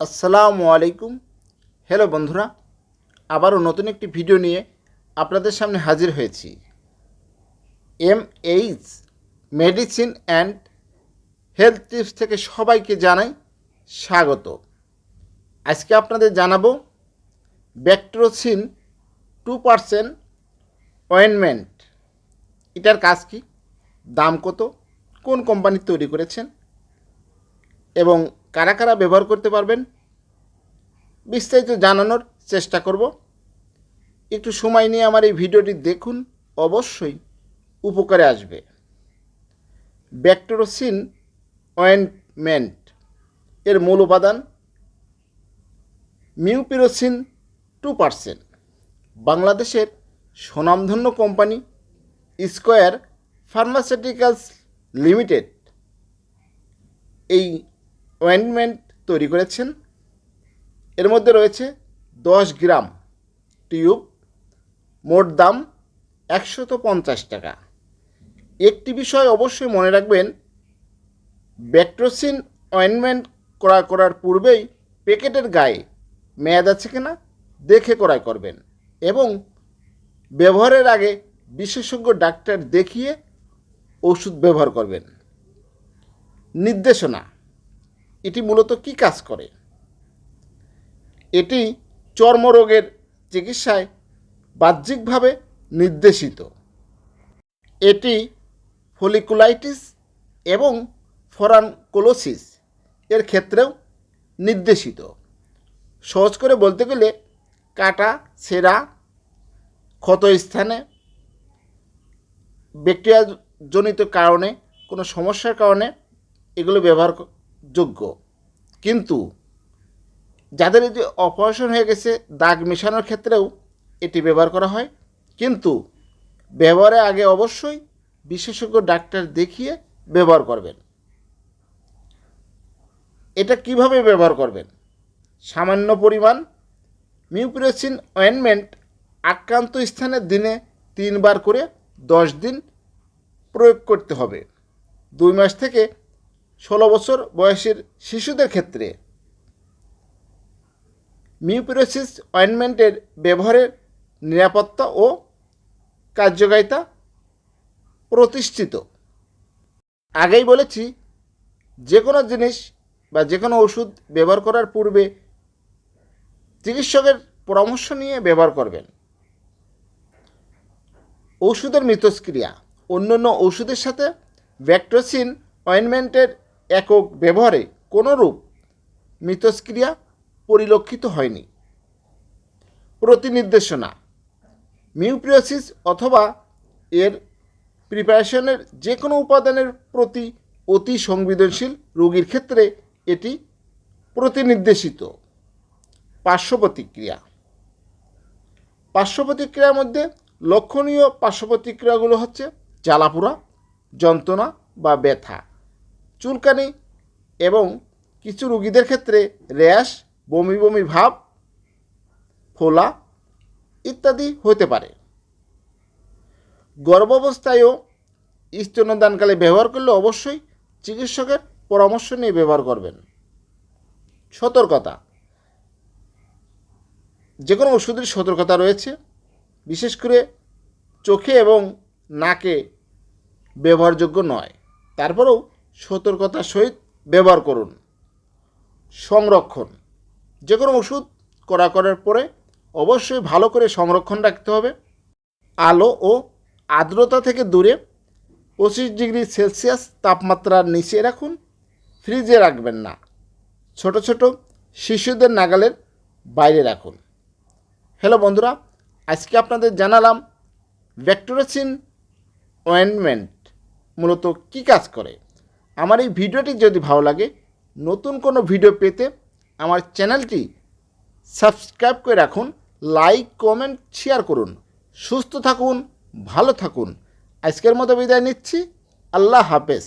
আসসালামু আলাইকুম। হ্যালো বন্ধুরা, আবারও নতুন একটি ভিডিও নিয়ে আপনাদের সামনে হাজির হয়েছি। M H medicine and health tips থেকে সবাইকে জানাই স্বাগত। আজকে আপনাদের জানাব ব্যাক্ট্রোসিন টু পারসেন্ট অয়েনমেন্ট এটার কাজ কি? দাম কত? কোন কোম্পানি তৈরি করেছেন? এবং কারা কারা ব্যবহার করতে পারবেন? বিস্তারিত জানানোর চেষ্টা করব। একটু সময় নিয়ে আমার এই ভিডিওটি দেখুন, অবশ্যই উপকারে আসবে। ব্যাক্টোরোসিন অয়েন্টমেন্ট এর মূল উপাদান মিউপিরোসিন টু পারসেন্ট। বাংলাদেশের স্বনামধন্য কোম্পানি স্কোয়ার ফার্মাসিউটিক্যালস লিমিটেড এই অয়েন্টমেন্ট তৈরি করেছেন। এর মধ্যে রয়েছে দশ গ্রাম টিউব, মোট দাম একশত পঞ্চাশ টাকা। একটি বিষয় অবশ্যই মনে রাখবেন ব্যাক্ট্রোসিন অয়েন্টমেন্ট করা করার পূর্বেই প্যাকেটের গায়ে মেয়াদ আছে কিনা দেখে ক্রয় করবেন এবং ব্যবহারের আগে বিশেষজ্ঞ ডাক্তার দেখিয়ে ওষুধ ব্যবহার করবেন। নির্দেশনা এটি মূলত কি কাজ করে? এটি চর্মরোগের চিকিৎসায় বাহ্যিকভাবে নির্দেশিত। এটি ফলিকুলাইটিস এবং ফরানকোলোসিস এর ক্ষেত্রেও নির্দেশিত। সহজ করে বলতে গেলে, কাটা, ছেঁড়া, ক্ষত স্থানে ব্যাকটেরিয়াজনিত কারণে, কোনো সমস্যার কারণে এগুলো ব্যবহার যোগ্য। কিন্তু যাদের যে অপারেশন হয়ে গেছে, দাগ মেশানোর ক্ষেত্রেও এটি ব্যবহার করা হয়। কিন্তু ব্যবহারের আগে অবশ্যই বিশেষজ্ঞ ডাক্তার দেখিয়ে ব্যবহার করবেন। এটা কীভাবে ব্যবহার করবেন? সামান্য পরিমাণ মিউপিরোসিন অয়েনমেন্ট আক্রান্ত স্থানে দিনে তিনবার করে দশ দিন প্রয়োগ করতে হবে। দুই মাস থেকে ষোলো বছর বয়সের শিশুদের ক্ষেত্রে মিউপিরোসিস অয়েনমেন্টের ব্যবহারের নিরাপত্তা ও কার্যকারিতা প্রতিষ্ঠিত। আগেই বলেছি যে কোনো জিনিস বা যে কোনো ওষুধ ব্যবহার করার পূর্বে চিকিৎসকের পরামর্শ নিয়ে ব্যবহার করবেন। ওষুধের মিথস্ক্রিয়া, অন্যান্য ওষুধের সাথে ভ্যাক্টোসিন অয়েনমেন্টের একক ব্যবহারে কোনোরূপ মিথস্ক্রিয়া পরিলক্ষিত হয়নি। প্রতিনির্দেশনা, মিউপ্রিওসিস অথবা এর প্রিপারেশনের যে কোনো উপাদানের প্রতি অতি সংবেদনশীল রোগীর ক্ষেত্রে এটি প্রতিনির্দেশিত। পার্শ্বপ্রতিক্রিয়া, পার্শ্বপ্রতিক্রিয়ার মধ্যে লক্ষণীয় পার্শ্বপ্রতিক্রিয়াগুলো হচ্ছে জ্বালাপোড়া, যন্ত্রণা বা ব্যথা। চুলকানি এবং কিছু রুগীদের ক্ষেত্রে র্যাশ, বমি বমি ভাব, ফোলা ইত্যাদি হতে পারে। গর্ভাবস্থায়ও স্তন্যদানকালে ব্যবহার করলে অবশ্যই চিকিৎসকের পরামর্শ নিয়ে ব্যবহার করবেন। সতর্কতা। যে কোনো ওষুধের সতর্কতা রয়েছে। বিশেষ করে চোখে এবং নাকে ব্যবহারযোগ্য নয়। তারপরেও সতর্কতার সহিত ব্যবহার করুন। সংরক্ষণ। যে কোনো ওষুধ করা করার পরে অবশ্যই ভালো করে সংরক্ষণ রাখতে হবে। আলো ও আর্দ্রতা থেকে দূরে পঁচিশ ডিগ্রি সেলসিয়াস তাপমাত্রার নিচে রাখুন। ফ্রিজে রাখবেন না। ছোট ছোট শিশুদের নাগালের বাইরে রাখুন। হ্যালো বন্ধুরা, আজকে আপনাদের জানালাম ভ্যাক্টোরেসিন অয়েনমেন্ট মূলত কী কাজ করে? আমার এই ভিডিওটি যদি ভালো লাগে, নতুন কোনো ভিডিও পেতে আমার চ্যানেলটি সাবস্ক্রাইব করে রাখুন, লাইক, কমেন্ট, শেয়ার করুন। সুস্থ থাকুন, ভালো থাকুন। আজকের মতো বিদায় নিচ্ছি। আল্লাহ হাফেজ।